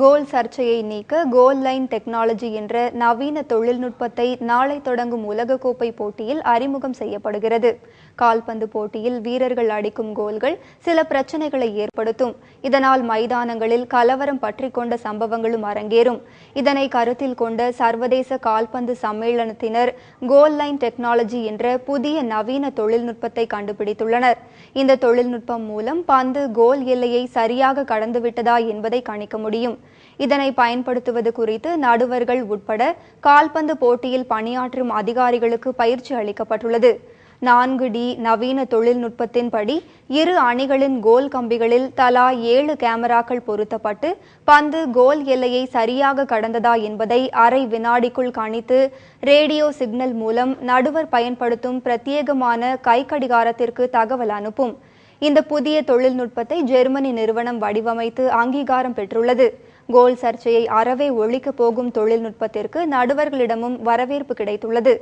கோல் சர்ச்சையை நீக்க கோல் line technology என்ற நவீன தொழில்நுட்பத்தை நாளை தொடங்கும் உலகக்கோப்பை போட்டியில் அறிமுகம் செய்யப்படுகிறது. கால்பந்து போட்டியில் வீரர்கள் அடிக்கும் கோல்கள் சில பிரச்சனைகளை ஏற்படுத்தும். இதனால் மைதானங்களில் கலவரம் பற்றி கொண்ட சம்பவங்களும் அரங்கேறும். இதனை கருத்தில் கொண்ட சர்வதேச கால்பந்து சம்மேளனத்தினர் கோல் லைன் டெக்னாலஜி என்ற புதிய நவீன தொழில்நுட்பத்தை கண்டுபிடித்துள்ளனர். இந்த தொழில்நுட்பம் மூலம் பந்து கோல் எல்லையை சரியாக கடந்துவிட்டதா என்பதை கணிக்க முடியும். இதனை பயன்படுத்துவது குறித்து நடுவர்கள் உட்பட கால்பந்து போட்டியில் பணியாற்றும் அதிகாரிகளுக்கு பயிற்சி அளிக்கப்பட்டுள்ளது. நான்கு டி நவீன தொழில்நுட்பத்தின்படி இரு அணிகளின் கோல் கம்பிகளில் தலா ஏழு கேமராக்கள் பொருத்தப்பட்டு பந்து கோல் எல்லையை சரியாக கடந்ததா என்பதை அரை வினாடிக்குள் கணித்து ரேடியோ சிக்னல் மூலம் நடுவர் பயன்படுத்தும் பிரத்யேகமான கைக்கடிகாரத்திற்கு தகவல் அனுப்பும். இந்த புதிய தொழில்நுட்பத்தை ஜெர்மனி நிறுவனம் வடிவமைத்து அங்கீகாரம் பெற்றுள்ளது. கோல் சர்ச்சையை அறவே ஒழிக்கப் போகும் தொழில்நுட்பத்திற்கு நடுவர்களிடமும் வரவேற்பு கிடைத்துள்ளது.